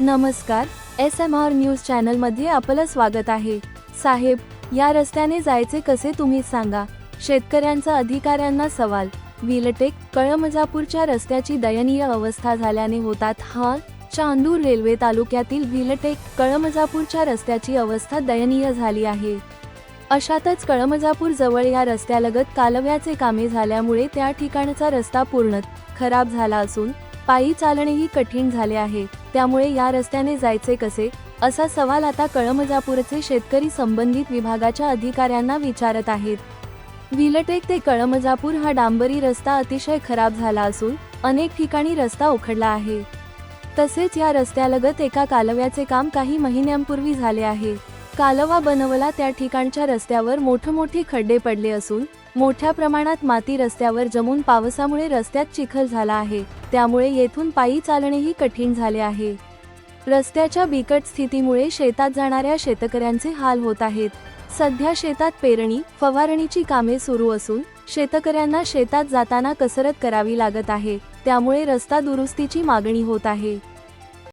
नमस्कार S M R news चॅनलमध्ये आपलं स्वागत आहे. साहेब या रस्त्याने जायचे कसे तुम्ही सांगा? शेतकऱ्यांचा अधिकाऱ्यांना सवाल. विलटेक कळमजापूरच्या रस्त्याची दयनीय अवस्था झाल्याने होतात हा चांदूर रेल्वे तालुक्यातील विलटेक कळमजापूरच्या रस्त्याची अवस्था दयनीय झाली आहे. अशातच कळमजापूर जवळ या रस्त्यालगत कालव्याचे कामे झाल्यामुळे त्या ठिकाणचा रस्ता पूर्ण खराब झाला असून पायी चालणेही कठीण झाले आहे. त्यामुळे या रस्त्याने जायचे कसे? असा सवाल आता कळमजापूरचे शेतकरी संबंधित विभागाच्या अधिकाऱ्यांना विचारत आहेत. विलटेक ते कळमजापूर हा डांबरी रस्ता अतिशय खराब झाला असून अनेक ठिकाणी रस्ता उखडला आहे. तसेच या रस्त्यालगत एका कालव्याचे काम काही महिन्यांपूर्वी झाले आहे. कालवा बनवला त्या ठिकाणच्या रस्त्यावर मोठमोठे खड्डे पडले असून मोठ्या प्रमाणात माती रस्त्यावर जमून पावसामुळे रस्त्यात चिखल झाला आहे. त्यामुळे येथून पायी चालणेही कठीण झाले आहे. रस्त्याच्या बिकट स्थितीमुळे शेतात जाणाऱ्या शेतकऱ्यांचे हाल होत आहेत. सध्या शेतात पेरणी फवारणीची कामे सुरू असून शेतकऱ्यांना शेतात जाताना कसरत करावी लागत आहे. त्यामुळे रस्ता दुरुस्तीची मागणी होत आहे.